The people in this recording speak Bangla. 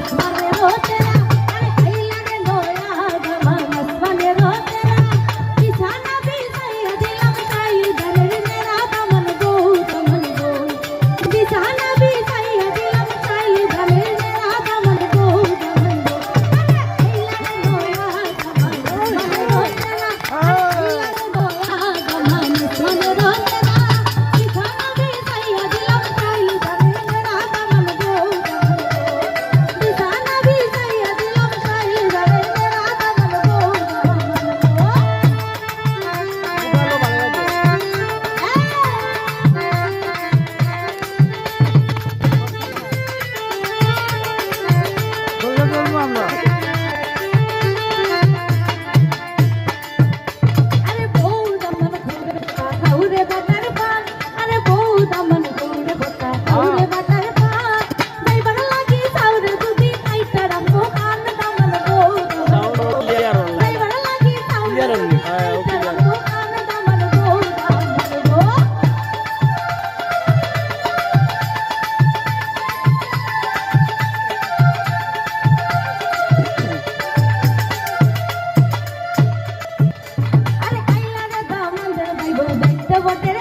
বললে বলব on. ಒತ್ತರ